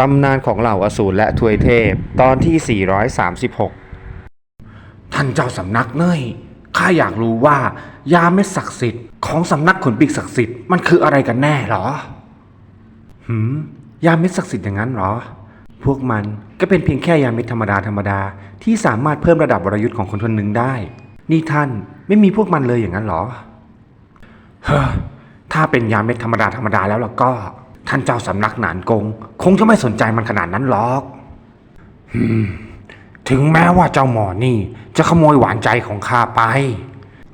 ตำนานของเหล่าอสูรและทวยเทพ ตอนที่ 436 ท่านเจ้าสำนักเนยข้าอยากรู้ว่ายาเม็ดศักดิ์สิทธิ์ของสำนักขุนปีกศักดิ์สิทธิ์มันคืออะไรกันแน่หรอ หืม ยาเม็ดศักดิ์สิทธิ์อย่างนั้นหรอ พวกมันก็เป็นเพียงแค่ยาเม็ดธรรมดาธรรมดาที่สามารถเพิ่มระดับวรยุทธ์ของคนคนหนึ่งได้ นี่ท่านไม่มีพวกมันเลยอย่างนั้นหรอ เฮ้อ ถ้าเป็นยาเม็ดธรรมดาธรรมดาแล้วล่ะก็ ท่านเจ้าสำนักหนานกง คงจะไม่สนใจมันขนาดนั้นหรอกถึงแม้ว่าเจ้าหมอนี่จะขโมยหวานใจของข้าไป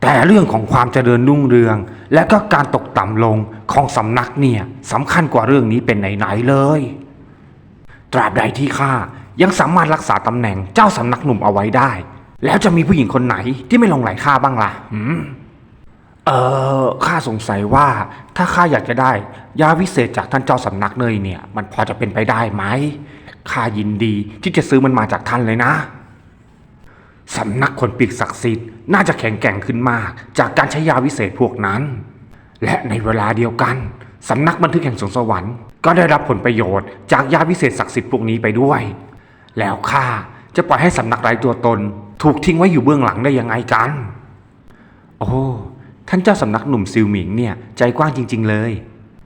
แต่เรื่องของความเจริญรุ่งเรือง และก็การตกต่ำลงของสำนักเนี่ยสำคัญกว่าเรื่องนี้เป็นไหนๆเลย ตราบใดที่ข้ายังสามารถรักษาตำแหน่งเจ้าสำนักหนุ่มเอาไว้ได้ แล้วจะมีผู้หญิงคนไหนที่ไม่หลงไหลข้าบ้างล่ะหืม เออข้าสงสัยว่าถ้าข้าอยากจะได้ ยาวิเศษจากท่านเจ้าสำนักเนยเนี่ย มันพอจะเป็นไปได้ไหมข้ายินดีที่จะซื้อมันมาจากท่านเลยนะสำนักคนปีกศักดิ์สิทธิ์น่าจะแข็งแกร่งขึ้นมาก จากการใช้ยาวิเศษพวกนั้น และในเวลาเดียวกันสำนักบันทึกแห่งสงสวรรค์ก็ได้รับผลประโยชน์จากยาวิเศษศักดิ์สิทธิ์พวกนี้ไปด้วย แล้วข้าจะปล่อยให้สำนักไร้ตัวตน ถูกทิ้งไว้อยู่เบื้องหลังได้ยังไงกัน โอ้ ท่านเจ้าสำนักหนุ่มซิวหมิงเนี่ยใจกว้างจริง ๆ เลย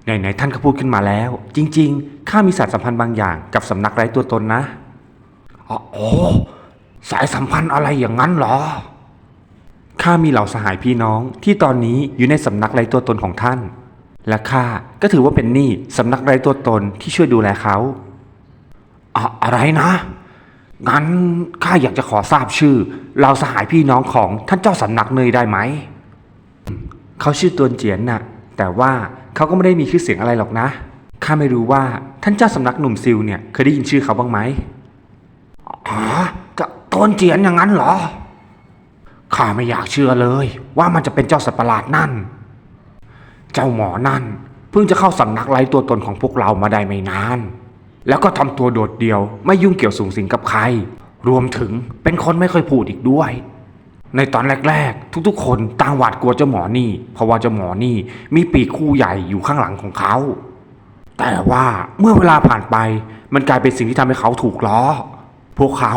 ไหนๆท่านก็พูดขึ้นมาแล้ว จริง ๆ ข้ามีสายสัมพันธ์บางอย่างกับสำนักไร้ตัวตนนะอ๋อโอ้สายสัมพันธ์อะไรอย่างนั้นเหรอข้ามีเหล่าสหายพี่น้องที่ตอนนี้อยู่ในสำนักไร้ตัวตนของท่าน และข้าก็ถือว่าเป็นหนี้สำนักไร้ตัวตนที่ช่วยดูแลเขาอะอะไรนะ งั้นข้าอยากจะขอทราบชื่อเหล่าสหายพี่น้องของท่านเจ้าสำนักเนยได้ไหม เขาชื่อตวนเจียนน่ะ แต่ว่าเขาก็ไม่ได้มีชื่อเสียงอะไรหรอกนะ ข้าไม่รู้ว่าท่านเจ้าสำนักหนุ่มซิลเนี่ยเคยได้ยินชื่อเขาบ้างไหมอ๋อจะตวนเจียนอย่างนั้นเหรอ ข้าไม่อยากเชื่อเลย ว่ามันจะเป็นเจ้าสัตว์ประหลาดนั่น เจ้าหมอนั่น เพิ่งจะเข้าสำนักไร้ตัวตนของพวกเรามาได้ไม่นาน แล้วก็ทำตัวโดดเดี่ยว ไม่ยุ่งเกี่ยวสูงสิงกับใคร รวมถึงเป็นคนไม่ค่อยพูดอีกด้วย ในตอนแรกๆ ทุกๆ คนต่างหวาดกลัวเจ้าหมอนี่ เพราะว่าเจ้าหมอนี่มีปีกคู่ใหญ่อยู่ข้างหลังของเขา แต่ว่าเมื่อเวลาผ่านไปมันกลายเป็นสิ่งที่ทำให้เขาถูกล้อ พวกเขา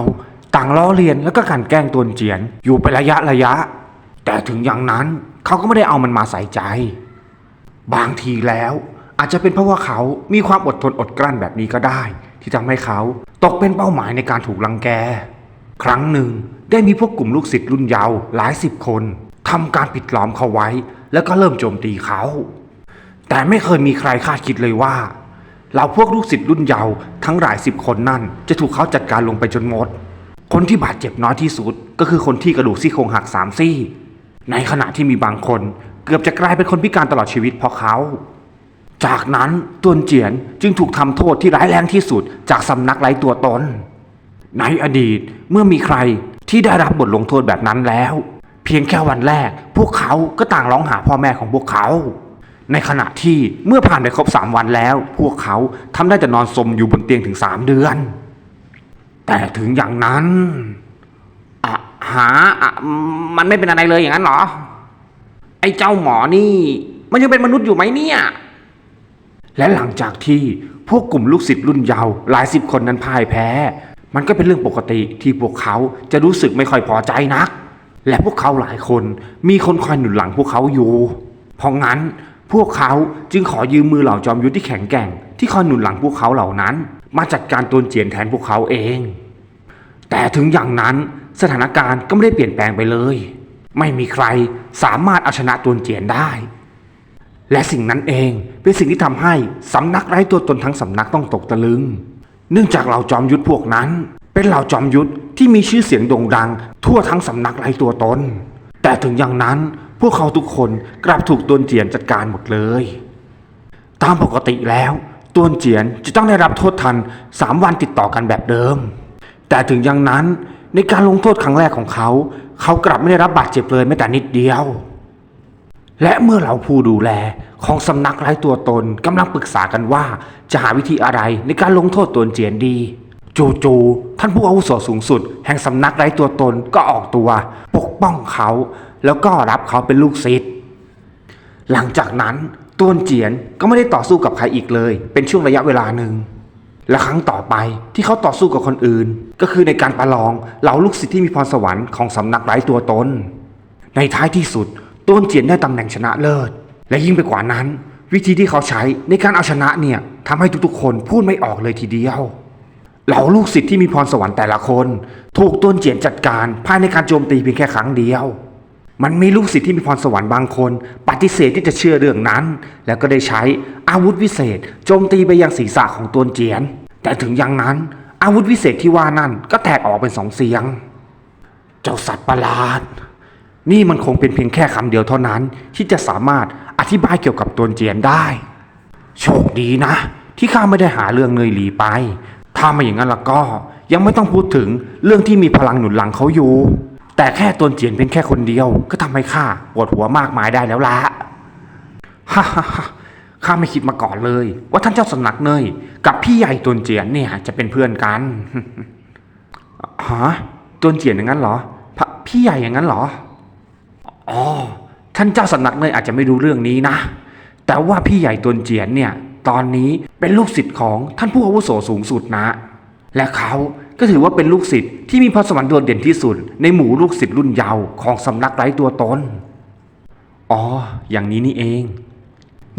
ต่างล้อเลียนแล้วก็กันแกล้งตวนเจียนอยู่เป็นระยะระยะ แต่ถึงอย่างนั้นเขาก็ไม่ได้เอามันมาใส่ใจ บางทีแล้ว อาจจะเป็นเพราะว่าเขามีความอดทนอดกลั้นแบบนี้ก็ได้ ที่ทำให้เขาตกเป็นเป้าหมายในการถูกลังแก ครั้งหนึ่ง ได้มีพวกกลุ่มลูกศิษย์รุ่นเยาว์หลายสิบคนทำการปิดล้อมเขาไว้ แล้วก็เริ่มโจมตีเขา แต่ไม่เคยมีใครคาดคิดเลยว่าเราพวกลูกศิษย์รุ่นเยาว์ทั้งหลายสิบคนนั่น จะถูกเขาจัดการลงไปจนหมด คนที่บาดเจ็บน้อยที่สุด ก็คือคนที่กระดูกซี่โครงหักสามซี่ ในขณะที่มีบางคนเกือบจะกลายเป็นคนพิการตลอดชีวิตเพราะเขา จากนั้นตวนเจียนจึงถูกทำโทษที่ร้ายแรงที่สุดจากสำนักไร้ตัวตน ในอดีตเมื่อมีใคร ที่ได้รับบทลงโทษแบบนั้นแล้ว เพียงแค่วันแรก พวกเขาก็ต่างร้องหาพ่อแม่ของพวกเขา ในขณะที่เมื่อผ่านไปครบสามวันแล้ว พวกเขาทำได้แต่นอนสมอยู่บนเตียงถึงสามเดือน แต่ถึงอย่างนั้นอะหาอะมันไม่เป็นอะไรเลยอย่างนั้นเหรอ ไอ้เจ้าหมอนี่ มันยังเป็นมนุษย์อยู่ไหมเนี่ย และหลังจากที่พวกกลุ่มลูกศิษย์รุ่นเยาว์หลายสิบคนนั้นพ่ายแพ้ มันก็เป็นเรื่องปกติที่พวกเขาจะรู้สึกไม่ค่อยพอใจนัก และพวกเขาหลายคนมีคนคอยหนุนหลังพวกเขาอยู่ เพราะงั้นพวกเขาจึงขอยืมมือเหล่าจอมยุทธที่แข็งแกร่ง ที่คอยหนุนหลังพวกเขาเหล่านั้น มาจัดการตวนเจียนแทนพวกเขาเอง แต่ถึงอย่างนั้นสถานการณ์ก็ไม่ได้เปลี่ยนแปลงไปเลย ไม่มีใครสามารถเอาชนะตวนเจียนได้ และสิ่งนั้นเองเป็นสิ่งที่ทำให้สำนักไร้ตัวตนทั้งสำนักต้องตกตะลึง เนื่องจากเหล่าจอมยุทธพวกนั้น เป็นเหล่าจอมยุทธที่มีชื่อเสียงโด่งดัง ทั่วทั้งสำนักไร้ตัวตน แต่ถึงอย่างนั้นพวกเขาทุกคนกลับถูกตวนเจียนจัดการหมดเลย ตามปกติแล้วตวนเจียนจะต้องได้รับโทษทันสามวันติดต่อกันแบบเดิม แต่ถึงอย่างนั้นในการลงโทษครั้งแรกของเขา เขากลับไม่ได้รับบาดเจ็บเลยแม้แต่นิดเดียว และเมื่อเราผู้ดูแล ของสำนักไร้ตัวตนกำลังปรึกษากันว่าจะหาวิธีอะไรในการลงโทษตวนเจียนดีจู่ๆท่านผู้อาวุโสสูงสุด แห่งสำนักไร้ตัวตนก็ออกตัว ปกป้องเขา แล้วก็รับเขาเป็นลูกศิษย์หลังจากนั้นตวนเจียนก็ไม่ได้ต่อสู้กับใครอีกเลย เป็นช่วงระยะเวลาหนึ่งและครั้งต่อไปที่เขาต่อสู้กับคนอื่น ก็คือในการประลองเหล่าลูกศิษย์ที่มีพรสวรรค์ของสำนักไร้ตัวตน ในท้ายที่สุดต้นเจียนได้ตำแหน่งชนะเลิศ และยิ่งไปกว่านั้น วิธีที่เขาใช้ในการเอาชนะเนี่ยทำให้ทุกๆ คนพูดไม่ออกเลยทีเดียวเหล่าลูกศิษย์ที่มีพรสวรรค์แต่ละคน ถูกต้นเจียนจัดการภายในการโจมตีเพียงแค่ครั้งเดียว มันมีลูกศิษย์ที่มีพรสวรรค์บางคน ปฏิเสธที่จะเชื่อเรื่องนั้น แล้วก็ได้ใช้อาวุธวิเศษ โจมตีไปยังศีรษะของต้นเจียน แต่ถึงอย่างนั้น อาวุธวิเศษที่ว่านั่นก็แตกออกเป็นสองเสียง เจ้าสัตว์ประหลาด นี่มันคงเป็นเพียงแค่คำเดียวเท่านั้นที่จะสามารถ ธิบายเกี่ยวกับต้นเจียนได้ โชคดีนะ ที่ข้าไม่ได้หาเรื่องเนยหลีไป ถ้าไม่อย่างนั้นแล้วก็ ยังไม่ต้องพูดถึงเรื่องที่มีพลังหนุนหลังเขาอยู่ แต่แค่ตนเจียนเป็นแค่คนเดียว ก็ทำให้ข้าปวดหัวมากมายได้แล้วละฮ่าฮ่าข้าไม่คิดมาก่อนเลย ว่าท่านเจ้าสำนักเนย กับพี่ใหญ่ตนเจียนเนี่ยจะเป็นเพื่อนกันฮะตนเจียนอย่างนั้นเหรอพี่ใหญ่อย่างนั้นเหรออ๋อานเจ้าสำนักเนยอาจจะไม่รู้เรื่องนี้นะ แต่ว่าพี่ใหญ่ตนเจียนเนี่ยตอนนี้เป็นลูกศิษย์ของท่านผู้อาวุโสสูงสุดนะ และเขาก็ถือว่าเป็นลูกศิษย์ที่มีพรสวรรค์โดดเด่นที่สุด ในหมู่ลูกศิษย์รุ่นเยาว์ของสำนักไร้ตัวตน อ๋อ อย่างนี้นี่เอง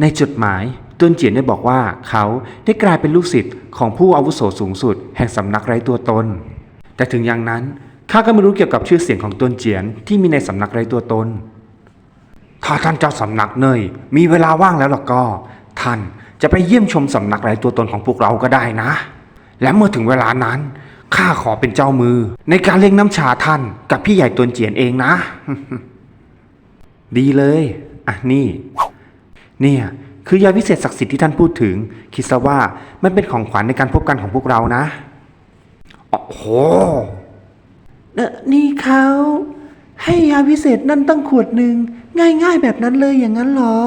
ในจดหมายตวนเจียนได้บอกว่าเขาได้กลายเป็นลูกศิษย์ของผู้อาวุโสสูงสุด แห่งสำนักไร้ตัวตน แต่ถึงอย่างนั้นข้าก็ไม่รู้เกี่ยวกับชื่อเสียงของตวนเจียนที่มีในสำนักไร้ตัวตน ถ้าท่านเจ้าสำนักเนยมีเวลาว่างแล้วล่ะก็ ท่านจะไปเยี่ยมชมสำนักไร้ตัวตนของพวกเราก็ได้นะ และเมื่อถึงเวลานั้นข้าขอเป็นเจ้ามือ ในการเลี้ยงน้ำชาท่านกับพี่ใหญ่ตวนเจียนเองนะ ดีเลยอะนี่ เนี่ย คือยาวิเศษศักดิ์สิทธิ์ที่ท่านพูดถึง คิดซะว่ามันเป็นของขวัญในการพบกันของพวกเรานะโอ้โหเนอะนี่เขาให้ยาวิเศษนั่นตั้งขวดหนึ่ง ง่ายๆแบบนั้นเลยอย่างนั้นเหรอ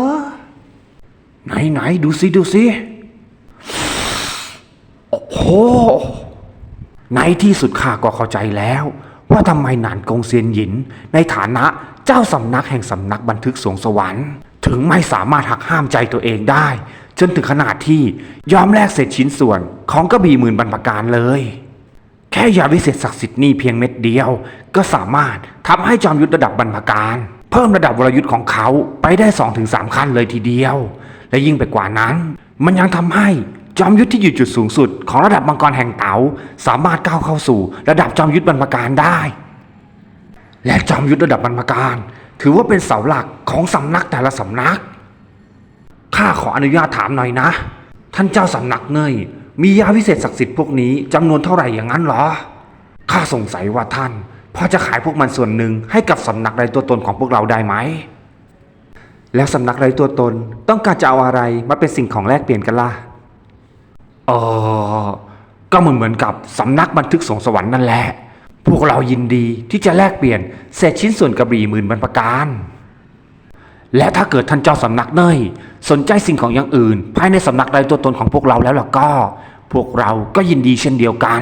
ไหนไหนดูสิดูสิโอ้โหในที่สุดข้าก็เข้าใจแล้ว ว่าทำไมหนานกงเซียนหยิน ในฐานะเจ้าสำนักแห่งสำนักบันทึกสวงสวรรค์ ถึงไม่สามารถหักห้ามใจตัวเองได้ จนถึงขนาดที่ยอมแลกเศษชิ้นส่วนของกระบี่หมื่นบรรพการเลย แค่ยาวิเศษศักดิ์สิทธิ์นี่เพียงเม็ดเดียว ก็สามารถทำให้จอมยุทธระดับบรรพการ พิ่มระดับวรยุทธ์ของเขาไปได้2อถึงสขั้นเลยทีเดียว และยิ่งไปกว่านั้น มันยังทำให้จอมยุทธที่อยู่จุดสูงสุด ของระดับมังกรแห่งเต๋าสามารถก้าวเข้าสู่ระดับจอมยุทธบรรพการได้ และจอมยุทธระดับบรรพการ ถือว่าเป็นเสาหลักของสำนักแต่ละสำนักข้าขออนุญาตถามหน่อยนะ ท่านเจ้าสำนักเนยมียาวิเศษศักดิ์สิทธิ์พวกนี้จำนวนเท่าไหร่อย่างนั้นเหรอข้าสงสัยว่าท่าน พอจะขายพวกมันส่วนหนึ่งให้กับสำนักไร้ตัวตนของพวกเราได้ไหม แล้วสำนักไร้ตัวตนต้องการจะเอาอะไรมาเป็นสิ่งของแลกเปลี่ยนกันล่ะเออก็เหมือนเหมือนกับสำนักบันทึกสงสวรรค์นั่นแหละ พวกเรายินดีที่จะแลกเปลี่ยนเศษชิ้นส่วนกระบี่หมื่นบรรพการและถ้าเกิดท่านเจ้าสำนักเนยสนใจสิ่งของอย่างอื่น ภายในสำนักไรตัวตนของพวกเราแล้วล่ะก็ พวกเราก็ยินดีเช่นเดียวกัน